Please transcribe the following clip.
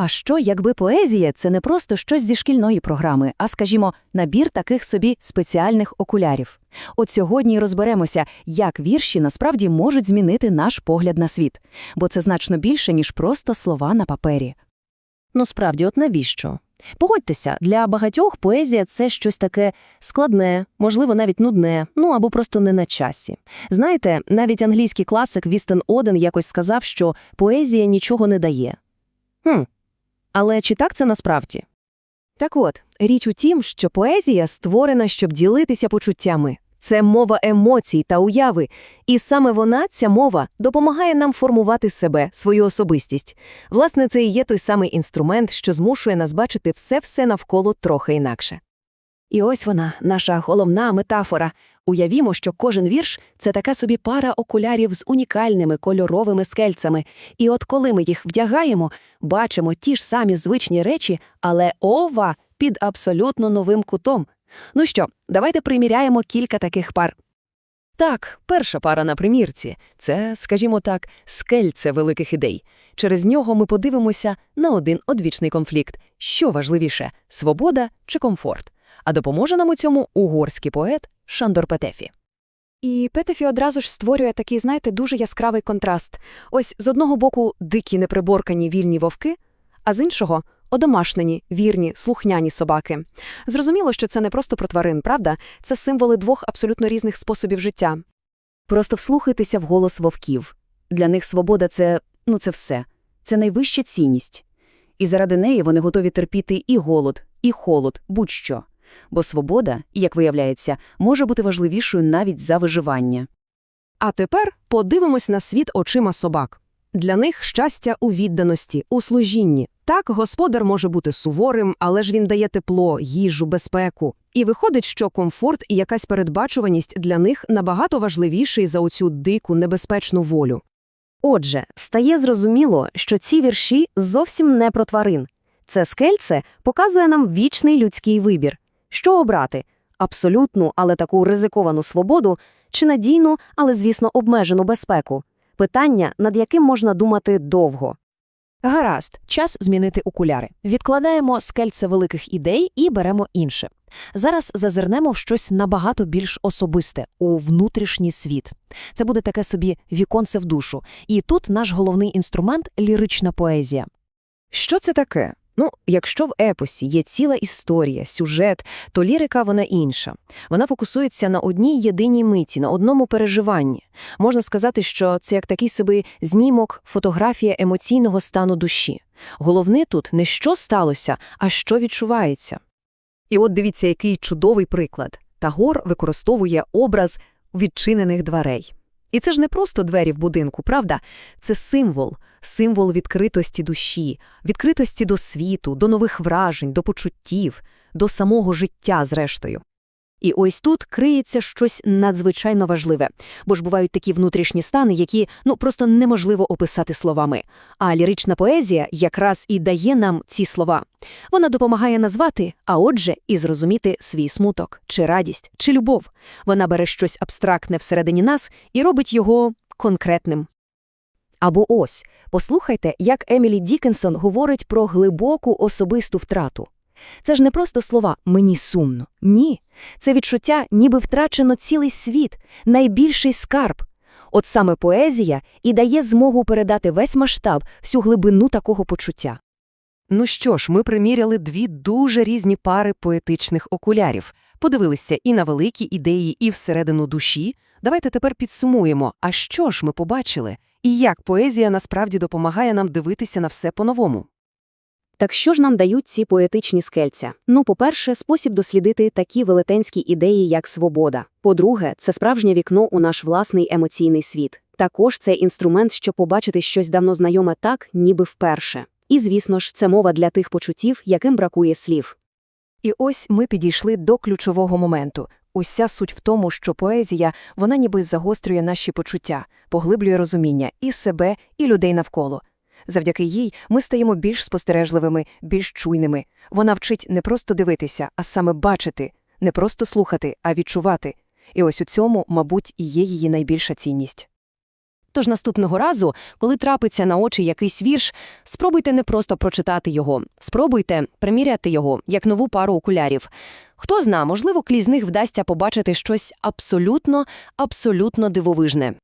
А що, якби поезія це не просто щось зі шкільної програми, а, скажімо, набір таких собі спеціальних окулярів? От сьогодні й розберемося, як вірші насправді можуть змінити наш погляд на світ, бо це значно більше, ніж просто слова на папері. Ну справді, от навіщо? Погодьтеся, для багатьох поезія це щось таке складне, можливо, навіть нудне, ну або просто не на часі. Знаєте, навіть англійський класик Вістен Оден якось сказав, що поезія нічого не дає. Хм. Але чи так це насправді? Так от, річ у тім, що поезія створена, щоб ділитися почуттями. Це мова емоцій та уяви, і саме вона, ця мова, допомагає нам формувати себе, свою особистість. Власне, це і є той самий інструмент, що змушує нас бачити все-все навколо трохи інакше. І ось вона, наша головна метафора. Уявімо, що кожен вірш це така собі пара окулярів з унікальними кольоровими скельцями. І от коли ми їх вдягаємо, бачимо ті ж самі звичні речі, але ова під абсолютно новим кутом. Ну що, давайте приміряємо кілька таких пар. Так, перша пара на примірці – це, скажімо так, скельце великих ідей. Через нього ми подивимося на один одвічний конфлікт. Що важливіше – свобода чи комфорт? А допоможе нам у цьому угорський поет Шандор Петефі. І Петефі одразу ж створює такий, знаєте, дуже яскравий контраст. Ось з одного боку дикі неприборкані вільні вовки, а з іншого одомашнені, вірні, слухняні собаки. Зрозуміло, що це не просто про тварин, правда? Це символи двох абсолютно різних способів життя. Просто вслухайтеся в голос вовків. Для них свобода – це, ну це все. Це найвища цінність. І заради неї вони готові терпіти і голод, і холод, будь-що. Бо свобода, як виявляється, може бути важливішою навіть за виживання. А тепер подивимось на світ очима собак. Для них щастя у відданості, у служінні. Так, господар може бути суворим, але ж він дає тепло, їжу, безпеку. І виходить, що комфорт і якась передбачуваність для них набагато важливіший за оцю дику, небезпечну волю. Отже, стає зрозуміло, що ці вірші зовсім не про тварин. Це скельце показує нам вічний людський вибір. Що обрати? Абсолютну, але таку ризиковану свободу, чи надійну, але, звісно, обмежену безпеку? Питання, над яким можна думати довго. Гаразд, час змінити окуляри. Відкладаємо скельце великих ідей і беремо інше. Зараз зазирнемо в щось набагато більш особисте у внутрішній світ. Це буде таке собі віконце в душу. І тут наш головний інструмент лірична поезія. Що це таке? Ну, якщо в епосі є ціла історія, сюжет, то лірика вона інша. Вона фокусується на одній єдиній миті, на одному переживанні. Можна сказати, що це як такий собі знімок, фотографія емоційного стану душі. Головне тут не що сталося, а що відчувається. І от дивіться, який чудовий приклад. Тагор використовує образ відчинених дверей. І це ж не просто двері в будинку, правда? Це символ, символ відкритості душі, відкритості до світу, до нових вражень, до почуттів, до самого життя, зрештою. І ось тут криється щось надзвичайно важливе, бо ж бувають такі внутрішні стани, які ну просто неможливо описати словами. А лірична поезія якраз і дає нам ці слова. Вона допомагає назвати, а отже, і зрозуміти свій смуток, чи радість, чи любов. Вона бере щось абстрактне всередині нас і робить його конкретним. Або ось, послухайте, як Емілі Дікенсон говорить про глибоку особисту втрату. Це ж не просто слова «мені сумно». Ні. Це відчуття, ніби втрачено цілий світ, найбільший скарб. От саме поезія і дає змогу передати весь масштаб, всю глибину такого почуття. Ну що ж, ми приміряли дві дуже різні пари поетичних окулярів, подивилися і на великі ідеї, і всередину душі. Давайте тепер підсумуємо, а що ж ми побачили, і як поезія насправді допомагає нам дивитися на все по-новому. Так що ж нам дають ці поетичні скельця? Ну, по-перше, спосіб дослідити такі велетенські ідеї, як свобода. По-друге, це справжнє вікно у наш власний емоційний світ. Також це інструмент, щоб побачити щось давно знайоме так, ніби вперше. І, звісно ж, це мова для тих почуттів, яким бракує слів. І ось ми підійшли до ключового моменту. Уся суть в тому, що поезія, вона ніби загострює наші почуття, поглиблює розуміння і себе, і людей навколо. Завдяки їй ми стаємо більш спостережливими, більш чуйними. Вона вчить не просто дивитися, а саме бачити, не просто слухати, а відчувати. І ось у цьому, мабуть, і є її найбільша цінність. Тож наступного разу, коли трапиться на очі якийсь вірш, спробуйте не просто прочитати його, спробуйте приміряти його як нову пару окулярів. Хто зна, можливо, крізь них вдасться побачити щось абсолютно, абсолютно дивовижне.